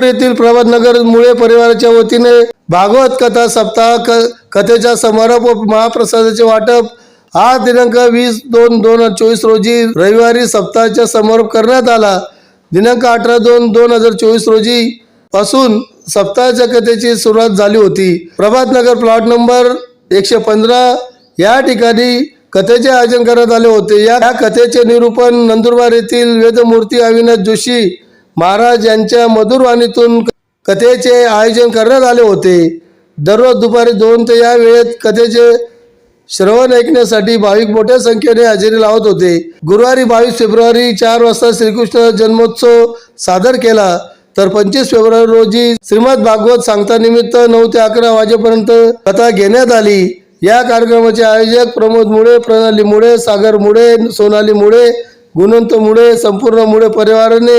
नांदूर येथील प्रभातनगर मुळे परिवाराच्या वतीने भागवत कथा सप्ताह क कथेचा समारोप व महाप्रसादाचे वाटप आज दिनांक वीस दोन दोन हजार चोवीस रोजी रविवारी सप्ताहाचा समारोप करण्यात आला. दिनांक अठरा दोन दोन हजार चोवीस रोजी पासून सप्ताहाच्या कथेची सुरुवात झाली होती. प्रभातनगर प्लॉट नंबर एकशे पंधरा या ठिकाणी कथेचे आयोजन करण्यात आले होते. या या कथेचे निरूपण नंदुरबार येथील वेदमूर्ती अविनाश जोशी महाराज यांच्या मधुरवाणीतून कथेचे आयोजन करण्यात आले होते. दररोज दुपारी दोन ते या वेळेत कथेचे श्रवण ऐकण्यासाठी भाविक मोठ्या संख्येने हजेरी लावत होते. गुरुवारी बावीस फेब्रुवारी चार वाजता श्रीकृष्ण जन्मोत्सव सादर केला. तर पंचवीस फेब्रुवारी रोजी श्रीमद भागवत सांगता निमित्त नऊ ते अकरा वाजेपर्यंत कथा घेण्यात आली. या कार्यक्रमाचे आयोजक प्रमोद मुळे प्रणाली मुळे सागर मुळे सोनाली मुळे गुणवंत मुळे संपूर्ण मुळे परिवाराने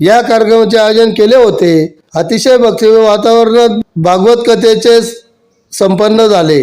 या कार्यक्रमाचे आयोजन केले होते. अतिशय भक्तिमय वातावरणात भागवत कथेचे संपन्न झाले.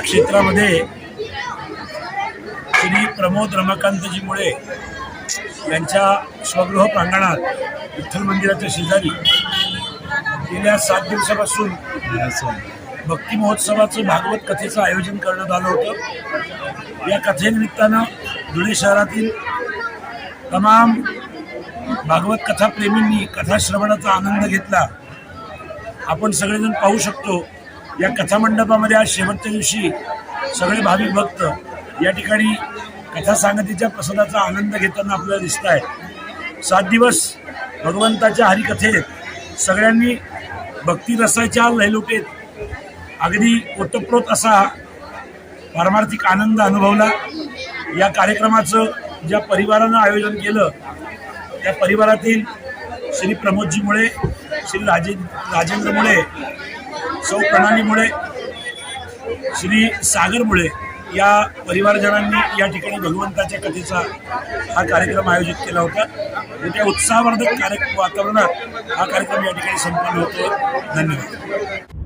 की बन पुण्यक्षेत्रामध्ये श्री प्रमोद रमाकांतजी मुळे यांच्या स्वगृह प्रांगणात विठ्ठल मंदिराच्या शेजारी गेल्या सात दिवसापासून भक्ती महोत्सवाचं भागवत कथेचं आयोजन करण्यात आलं होतं. या कथेनिमित्तानं धुळे शहरातील तमाम भागवत कथाप्रेमींनी कथाश्रवणाचा आनंद घेतला. आपण सगळेजण पाहू शकतो या कथामंडपामध्ये आज शेवटच्या दिवशी सगळे भाविक भक्त या ठिकाणी कथा सांगतीच्या प्रसादाचा आनंद घेताना आपल्याला दिसत आहे. सात दिवस भगवंताच्या हरिकथेत सगळ्यांनी भक्तिरसाच्या लयलुटेत अगदी ओतप्रोत असा पारमार्थिक आनंद अनुभवला. या कार्यक्रमाचं ज्या परिवारानं आयोजन केलं त्या परिवारातील श्री प्रमोदजी मुळे श्री राजे राजेंद्र मुळे सौ प्रणालीमुळे श्री सागरमुळे या परिवारजनांनी या ठिकाणी भगवंताच्या कथेचा हा कार्यक्रम आयोजित केला होता. मोठ्या उत्साहवर्धक कार्य वातावरणात हा कार्यक्रम या ठिकाणी संपन्न होतो धन्यवाद.